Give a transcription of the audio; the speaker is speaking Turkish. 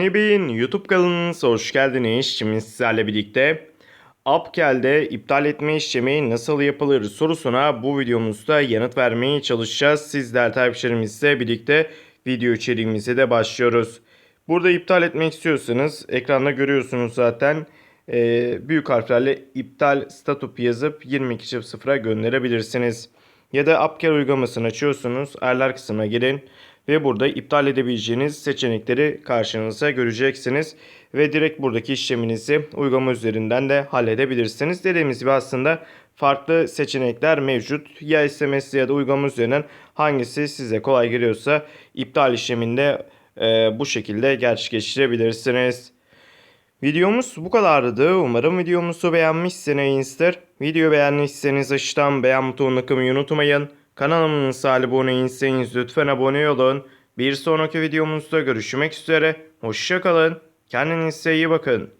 Avni Bey'in YouTube kanalınıza hoş geldiniz. Şimdi sizlerle birlikte Upkel'de iptal etme işlemi nasıl yapılır sorusuna bu videomuzda yanıt vermeye çalışacağız. Sizler takipçilerimizle birlikte video içeriğimize de başlıyoruz. Burada iptal etmek istiyorsanız ekranda görüyorsunuz zaten Ee, büyük harflerle iptal statup yazıp 22.0'a gönderebilirsiniz. Ya da Upkel uygulamasını açıyorsunuz. Ayarlar kısmına gelin ve burada iptal edebileceğiniz seçenekleri karşınıza göreceksiniz. Ve direkt buradaki işleminizi uygulama üzerinden de halledebilirsiniz. Dediğimiz gibi aslında farklı seçenekler mevcut. Ya SMS ya da uygulama üzerinden hangisi size kolay geliyorsa iptal işleminde e, bu şekilde gerçekleştirebilirsiniz. Videomuz bu kadardı. Umarım videomuzu beğenmişsinizdir. Video beğenmişseniz aşağıdan beğen butonuna tıklamayı unutmayın. Kanalımıza abone değilseniz lütfen abone olun. Bir sonraki videomuzda görüşmek üzere. Hoşçakalın. Kendinize iyi bakın.